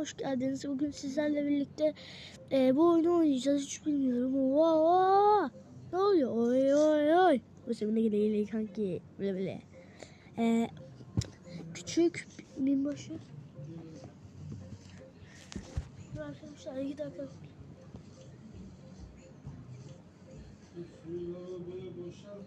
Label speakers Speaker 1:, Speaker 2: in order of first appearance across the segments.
Speaker 1: hoş geldiniz. Bugün sizlerle birlikte e, bu oyunu oynayacağız. Hiç bilmiyorum. Oo, ne oluyor? Oy oy oy. Bile gele gele kanki. Bile bile. E, küçük binbaşı. Arkadaşlar iki dakika.
Speaker 2: Böyle boşalt.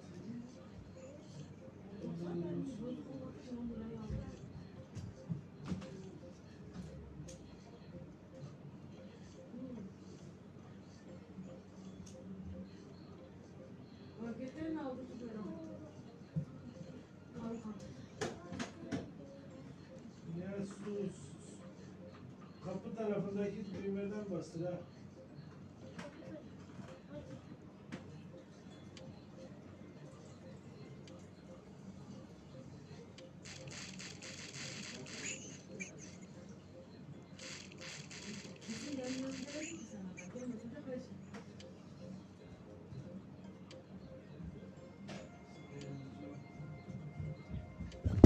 Speaker 2: Tarafındaki düğmeden bastır ha.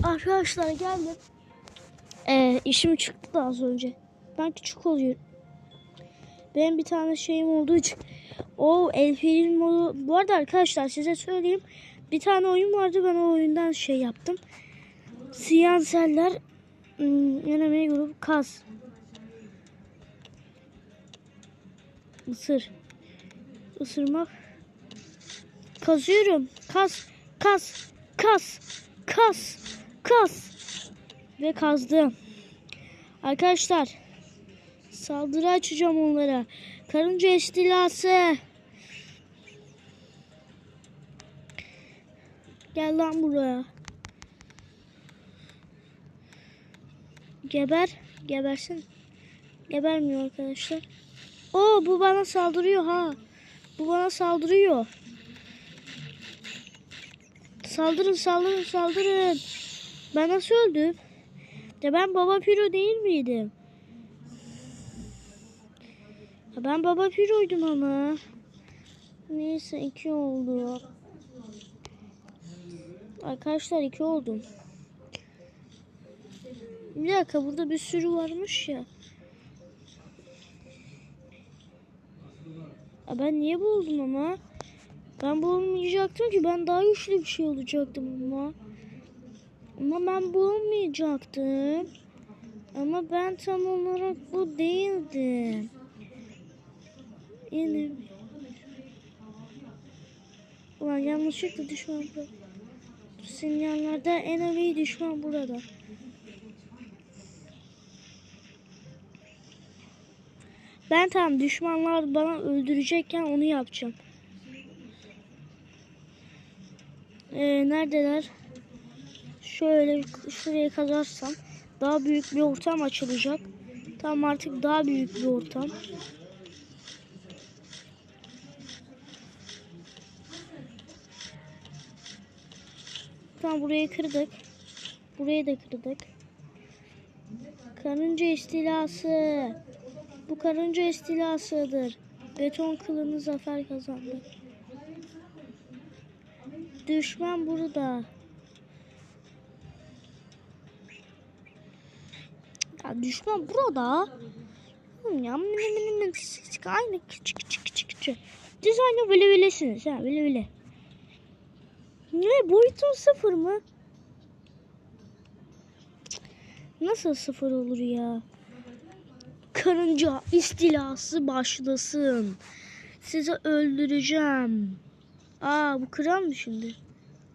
Speaker 1: Arkadaşlar geldim. Ee, işim çıktı az önce. Ben küçük oluyorum. Benim bir tane şeyim olduğu için. O el film modu. Bu arada arkadaşlar size söyleyeyim. Bir tane oyun vardı ben o oyundan şey yaptım. Siyanseller hmm, Enemy grup Kaz. Isır. Isırmak. Kazıyorum. Kas. Kas. Kas. Kas. Kas. Ve kazdım. Arkadaşlar. Saldırı açacağım onlara. Karınca istilası. Gel lan buraya. Geber. Gebersin. Gebermiyor arkadaşlar. Oo bu bana saldırıyor ha. Bu bana saldırıyor. Saldırın saldırın saldırın. Ben nasıl öldüm? De ben Baba Piro değil miydim? Ben Baba Piro'ydum ama. Neyse iki oldu. Arkadaşlar iki oldum. Bir dakika burada bir sürü varmış ya. Ya ben niye buldum ama? Ben bulmayacaktım ki ben daha güçlü bir şey olacaktım ama. Ama ben bulmayacaktım. Ama ben tam olarak bu değildim. Yine. Ulan yanlışlıkla düşman burada. Sinyallerde enemy düşman burada. Ben tam düşmanlar bana öldürecekken onu yapacağım. Ee, neredeler? Şöyle şuraya kazarsam daha büyük bir ortam açılacak. Tam artık daha büyük bir ortam. Tam burayı kırdık. Burayı da kırdık. Karınca istilası. Bu karınca istilasıdır. Beton kılını zafer kazandı. Düşman burada. Ya düşman burada. Ya aynı küçük küçük küçük küçük. Siz aynı böyle böylesiniz ha böyle böyle. Ne boyutun sıfır mı? Nasıl sıfır olur ya? Karınca istilası başlasın. Sizi öldüreceğim. Aa bu kral mı şimdi?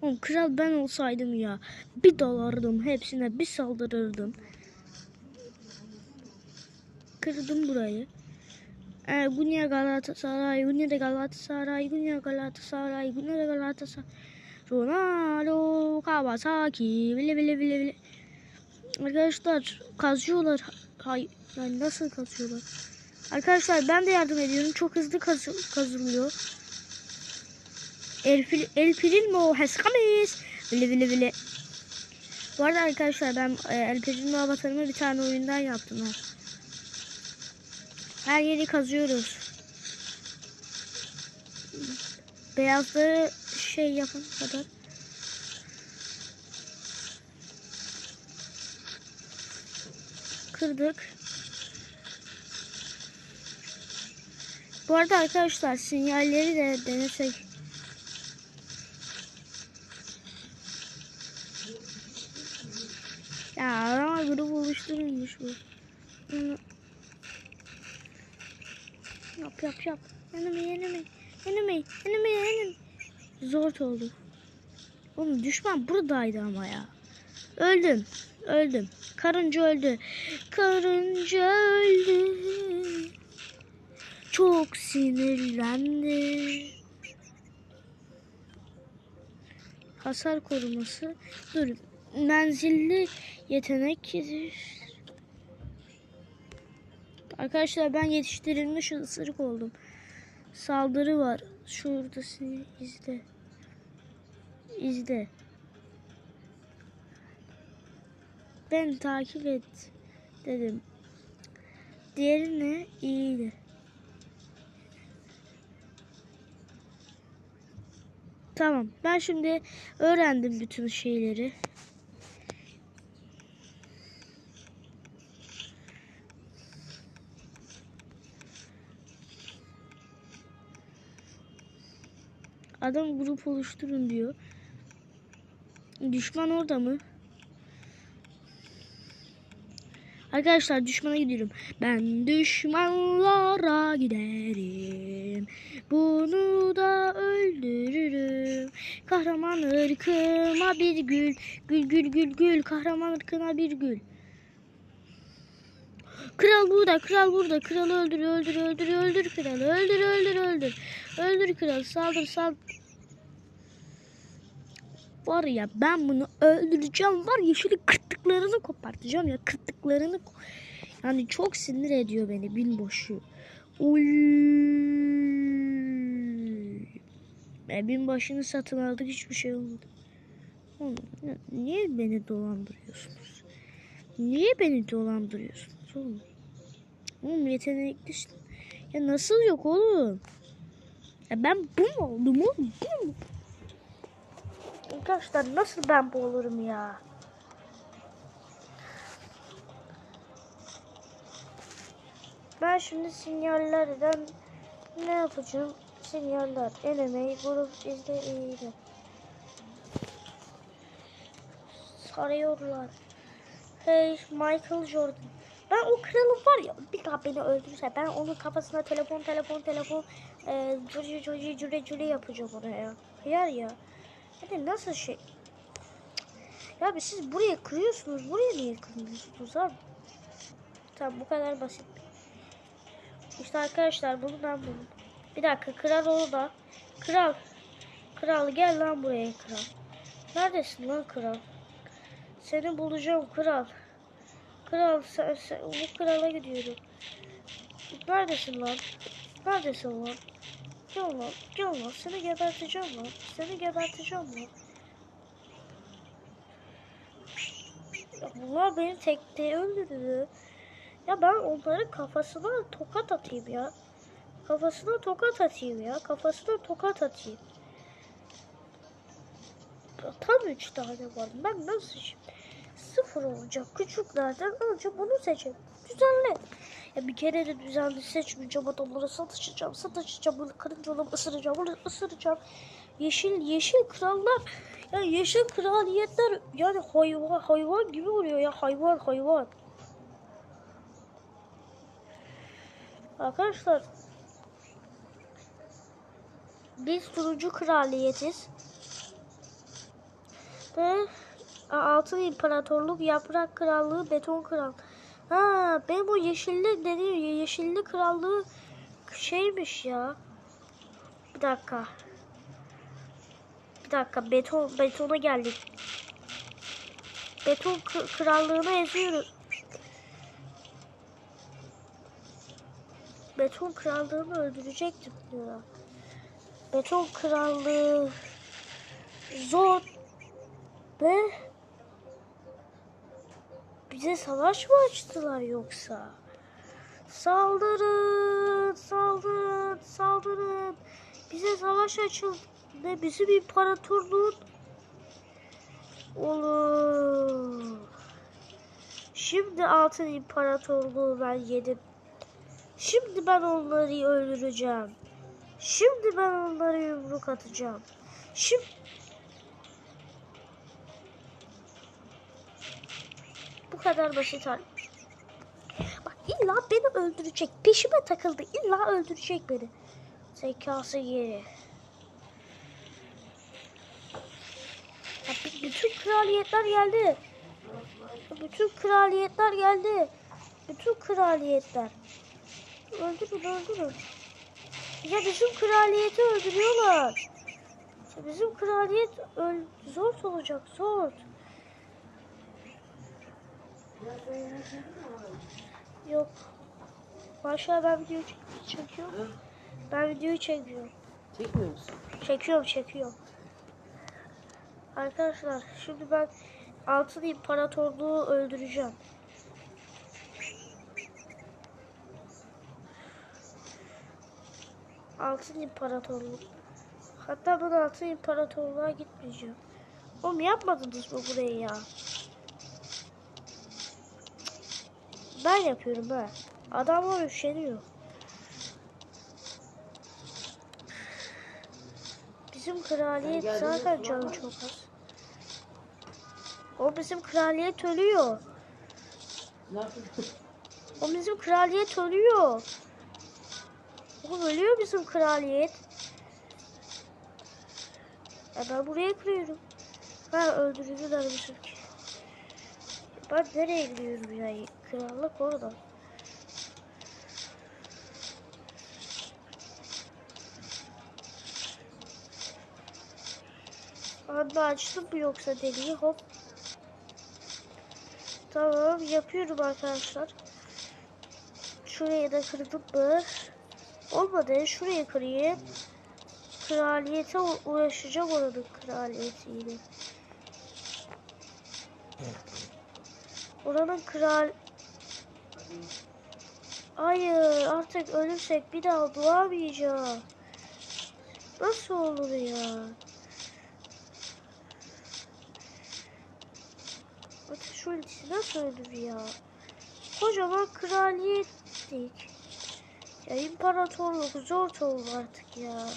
Speaker 1: Oğlum kral ben olsaydım ya. Bir dalardım hepsine bir saldırırdım. Kırdım burayı. Ee, Gunya Galatasaray, Gunya de Galatasaray, Gunya Galatasaray, Gunya de Galatasaray. Ronaldo, Kawasaki, bile bile bile bile. Arkadaşlar kazıyorlar. Hay, yani nasıl kazıyorlar? Arkadaşlar ben de yardım ediyorum. Çok hızlı kaz kazılıyor. El, el Primo Heskamis. Bile bile bile. Bu arada arkadaşlar ben e, El Primo avatarımı bir tane oyundan yaptım. Ha. Her yeri kazıyoruz. Beyazları şey yapın kadar. Kırdık. Bu arada arkadaşlar sinyalleri de denesek. Ya ama grup oluşturulmuş bu. Yap yap yap. Enemy enemy. Enemy enemy enemy. Zor oldu. Oğlum düşman buradaydı ama ya. Öldüm. Öldüm. Karınca öldü. Karınca öldü. Çok sinirlendi. Hasar koruması. Dur. Menzilli yetenek. Arkadaşlar ben yetiştirilmiş ısırık oldum. Saldırı var. Şurada seni izle. İzle. Ben takip et dedim. Diğeri ne? İyiydi. Tamam. Ben şimdi öğrendim bütün şeyleri. Adam grup oluşturun diyor. Düşman orada mı? Arkadaşlar düşmana gidiyorum. Ben düşmanlara giderim. Bunu da öldürürüm. Kahraman ırkıma bir gül. Gül gül gül gül. Kahraman ırkına bir gül. Kral burada, kral burada. Kralı öldür, öldür, öldür, öldür kralı. Öldür, öldür, öldür. Öldür kralı. Saldır, saldır. Var ya ben bunu öldüreceğim. Var ya şöyle kırtıklarını kopartacağım ya. Kırtıklarını yani çok sinir ediyor beni binboşu. Uy. E, binbaşını satın aldık hiçbir şey olmadı. Oğlum, niye beni dolandırıyorsunuz? Niye beni dolandırıyorsunuz oğlum? Oğlum yeteneklisin. Ya nasıl yok oğlum? Ya ben bu mu oldum oğlum? Bu mu? Arkadaşlar nasıl ben bu olurum ya? Ben şimdi sinyallerden ne yapacağım? Sinyaller, enemy, grup izle iyiyle. Sarıyorlar. Hey Michael Jordan. Ben o kralım var ya bir daha beni öldürürse ben onun kafasına telefon telefon telefon e, cüri cüri cüri cüri yapacağım ona ya. Kıyar ya. Hadi nasıl şey? Ya siz buraya kırıyorsunuz. Buraya niye kırmıyorsunuz abi? Tamam bu kadar basit. İşte arkadaşlar bunu ben buldum. Bir dakika kral orada. Kral. Kral gel lan buraya kral. Neredesin lan kral? Seni bulacağım kral. Kral sen, sen bu krala gidiyorum. Neredesin lan? Neredesin lan? Gel lan. Seni geberteceğim lan. Seni geberteceğim lan. Ya bunlar beni tekte öldürdü. Ya ben onların kafasına tokat atayım ya. Kafasına tokat atayım ya. Kafasına tokat atayım. Tam üç tane var. Ben nasıl şimdi? Sıfır olacak. Küçüklerden önce bunu seçelim. Düzenle. Ya bir kere de düzenli seçmeyeceğim adamlara satışacağım. Satışacağım. Bunu karıncalarımı ısıracağım. Bunu ısıracağım. Yeşil yeşil krallar. Ya yeşil kraliyetler yani hayvan hayvan gibi oluyor ya hayvan hayvan. Arkadaşlar biz turuncu kraliyetiz. Ve altın imparatorluk, yaprak krallığı, beton kral. Ha benim o yeşilli deniyor. Yeşilli krallığı şeymiş ya. Bir dakika. Bir dakika beton betona geldik. Beton k- krallığını eziyoruz. Beton krallığını öldürecektim ya. Beton krallığı zor ve bize savaş mı açtılar yoksa? Saldırın, saldırın, saldırın. Bize savaş açıldı. Bizim imparatorluğun olur. Şimdi altın imparatorluğu ben yedim. Şimdi ben onları öldüreceğim. Şimdi ben onlara yumruk atacağım. Şimdi kadar basit. Bak illa beni öldürecek. Peşime takıldı. İlla öldürecek beni. Zekası geri. Ya bütün kraliyetler geldi. Bütün kraliyetler geldi. Bütün kraliyetler. Öldürün öldürün. Ya bizim kraliyeti öldürüyorlar. Bizim kraliyet öl zor olacak zor. Yok. Başka ben video çek- çekiyorum. Ben videoyu çekiyorum.
Speaker 3: Çekmiyor musun?
Speaker 1: Çekiyorum çekiyorum. Arkadaşlar şimdi ben altın imparatorluğu öldüreceğim. Altın imparatorluk. Hatta ben altın imparatorluğa gitmeyeceğim. Oğlum yapmadınız mı burayı ya? Ben yapıyorum ha. Adamlar üşeniyor. Bizim kraliyet zaten canı çok az. O bizim kraliyet ölüyor. O bizim kraliyet ölüyor. O ölüyor bizim kraliyet. Ya ben buraya kırıyorum. Ha öldürüldüler bizimki. Ben nereye gidiyorum ya? Krallık orada. Abi açtım mı yoksa deliği hop. Tamam yapıyorum arkadaşlar. Şuraya da kırdım mı? Olmadı. Şuraya kırayım. Kraliyete u- ulaşacağım oranın kraliyetiyle. Oranın kral... Hayır artık ölürsek bir daha doğamayacağım. Nasıl olur ya? Ateş ultisi nasıl ölür ya? Kocaman kraliyettik. Ya imparatorluk zor oldu artık ya.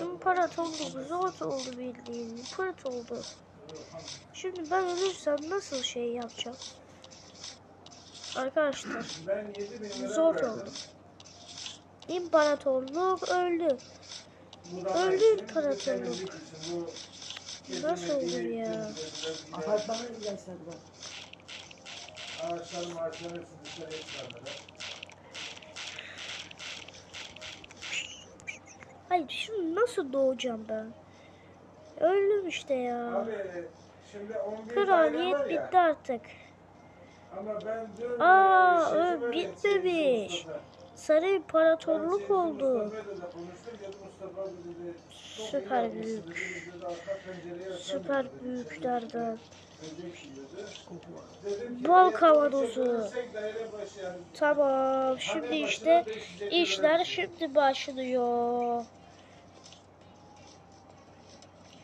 Speaker 1: İmparatorluk zor oldu bildiğin. Pırt oldu. Şimdi ben ölürsem nasıl şey yapacağım? Arkadaşlar
Speaker 2: Ben 7 bin lira
Speaker 1: Zor oldu. imparatorluk öldü. Öldü imparatorluk. Nasıl olur ya? Hayır şimdi nasıl doğacağım ben? Öldüm işte ya.
Speaker 2: Abi şimdi 11 daire
Speaker 1: Kraliyet
Speaker 2: var ya.
Speaker 1: bitti artık.
Speaker 2: Ama ben diyorum
Speaker 1: Aa, ö,
Speaker 2: ya,
Speaker 1: bitmemiş. Sarı imparatorluk oldu. Süper büyük. Süper büyüklerden. Bal kavanozu. Tamam şimdi işte
Speaker 2: başına 500 lira
Speaker 1: işler şimdi başlıyor.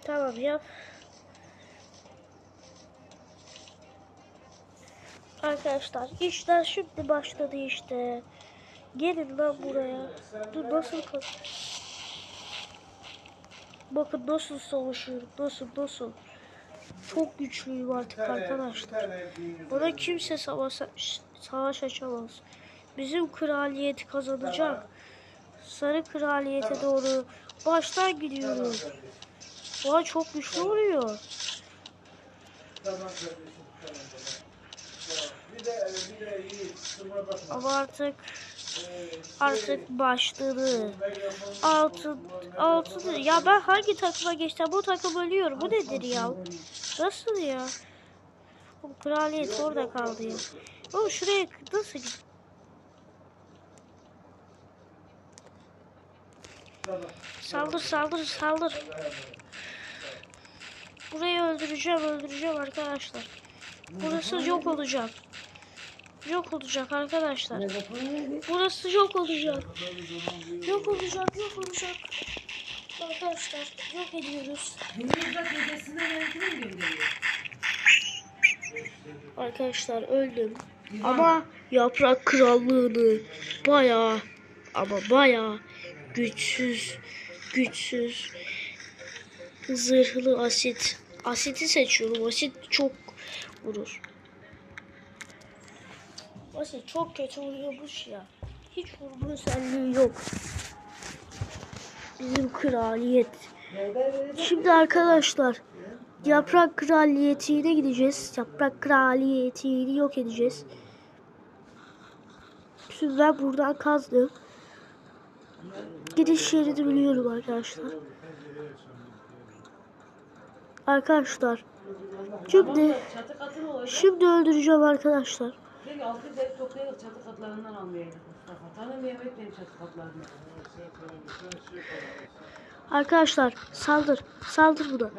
Speaker 1: Tamam yap. Arkadaşlar işler şimdi başladı işte. Gelin lan buraya. Dur nasıl kaz- Bakın nasıl savaşıyorum. Nasıl nasıl. Çok güçlüyüm artık arkadaşlar. Bana kimse savaş, savaş açamaz. Bizim kraliyet kazanacak. Sarı kraliyete doğru baştan gidiyoruz. Vay çok güçlü
Speaker 2: bakma.
Speaker 1: Ama artık artık başladı. altın
Speaker 2: megafonun-
Speaker 1: ya ben hangi takıma geçsem bu takım ölüyor. Bu nedir ya? Nasıl ya? Bu kraliyet orada kaldı ya. Oğlum şuraya nasıl git? Saldır saldır saldır. Burayı öldüreceğim öldüreceğim arkadaşlar. Burası yok olacak. Yok olacak arkadaşlar. Burası yok olacak. Yok olacak, yok olacak. Arkadaşlar yok ediyoruz. Arkadaşlar öldüm. Ama yaprak krallığını baya ama baya güçsüz güçsüz zırhlı asit asiti seçiyorum. Asit çok vurur. Asit çok kötü vuruyormuş ya. Hiç vurma özelliği yok. Bizim kraliyet. Şimdi arkadaşlar yaprak kraliyetine gideceğiz. Yaprak kraliyetini yok edeceğiz. Şimdi ben buradan kazdım. Gidiş yerini biliyorum arkadaşlar. Arkadaşlar. Şimdi şimdi öldüreceğim arkadaşlar. Arkadaşlar saldır. Saldır buna.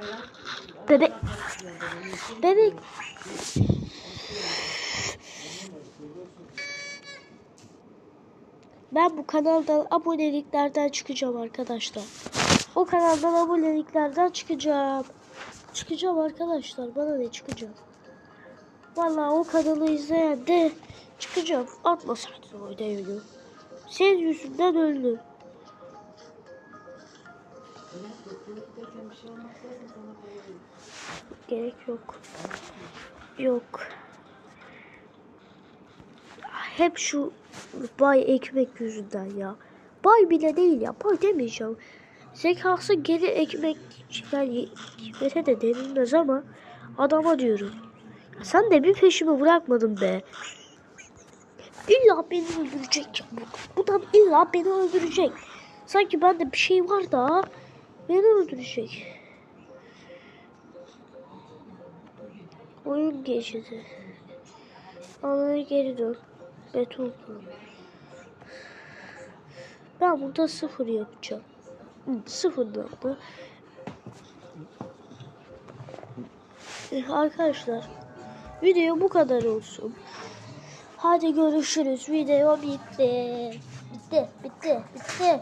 Speaker 1: Bebek. Bebek. Ben bu kanaldan aboneliklerden çıkacağım arkadaşlar. O kanaldan aboneliklerden çıkacağım. Çıkacağım arkadaşlar. Bana ne çıkacağım. Vallahi o kanalı izleyen de çıkacağım. Atmasaydın o videoyu. Senin yüzünden öldüm. Gerek yok. Yok. Hep şu bay ekmek yüzünden ya. Bay bile değil ya. Bay demeyeceğim. Zekası geri ekmek yani hikmete de denilmez ama adama diyorum. Sen de bir peşimi bırakmadın be. İlla beni öldürecek ya bu. Bu da illa beni öldürecek. Sanki bende bir şey var da beni öldürecek. Oyun geçidi. Alana geri dön. Beton. Ben burada sıfır yapacağım. Sıfırdan da. Eh, Arkadaşlar video bu kadar olsun. Hadi görüşürüz. Video bitti. Bitti, bitti, bitti.